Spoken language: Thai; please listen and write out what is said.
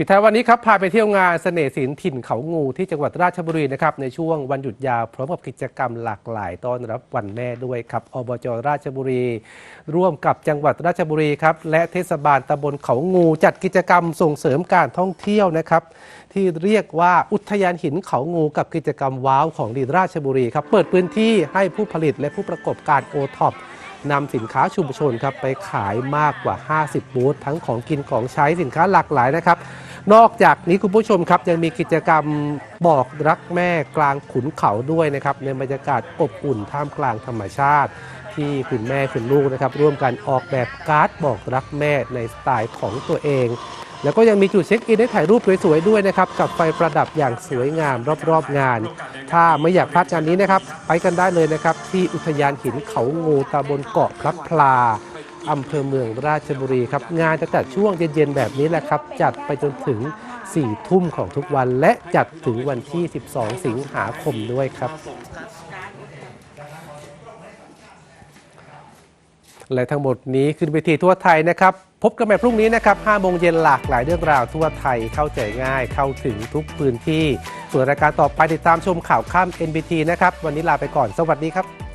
ปิดท้ายวันนี้ครับพาไปเที่ยวงานเสน่ห์ศิลป์ถิ่นเขางูที่จังหวัดราชบุรีนะครับในช่วงวันหยุดยาวพร้อมกับกิจกรรมหลากหลายต้อนรับวันแม่ด้วยครับอบจราชบุรี ร่วมกับจังหวัดราชบุรีครับและเทศบาลตำบลเขางู จัดกิจกรรมส่งเสริมการท่องเที่ยวนะครับ ที่เรียกว่าอุทยานหินเขางู กับกิจกรรมว้าวของดีราชบุรีครับเปิดพื้นที่ให้ผู้ผลิตและผู้ประกอบการโอท็อปนำสินค้าชุมชนครับไปขายมากกว่า 50 บูธทั้งของกินของใช้สินค้าหลากหลายนะครับ นอกจากนี้คุณผู้ชมครับยังมีกิจกรรมบอกรักแม่กลางขุนเขาด้วยนะครับในบรรยากาศอบอุ่นท่ามกลางธรรมชาติ ที่คุณแม่คุณลูกนะครับร่วมกันออกแบบการ์ดบอกรักแม่ในสไตล์ของตัวเอง แล้วก็ยังมีจุดเช็คอินให้ถ่ายรูปสวยๆด้วยนะครับกับไฟประดับอย่างสวยงามรอบๆงาน ถ้าไม่อยากพลาดงานนี้นะครับ ไปกันได้เลยนะครับที่อุทยานหินเขางูตำบลเกาะพลับพลา อำเภอเมืองราชบุรีครับงานจะจัดช่วงเย็นๆแบบนี้แหละครับ จัดไปจนถึง 4 ทุ่มของทุกวัน และจัดถึงวันที่ 12 สิงหาคมด้วยครับ และทั้งหมดนี้คือเวทีทั่วไทยนะครับ พบกันใหม่พรุ่งนี้นะครับ5โมงเย็นหลากหลายเรื่องราวทั่วไทยเข้าใจง่ายเข้าถึงทุกพื้นที่ส่วนรายการต่อไปติดตามชมข่าวข้าม NBT นะครับ วันนี้ลาไปก่อนสวัสดีครับ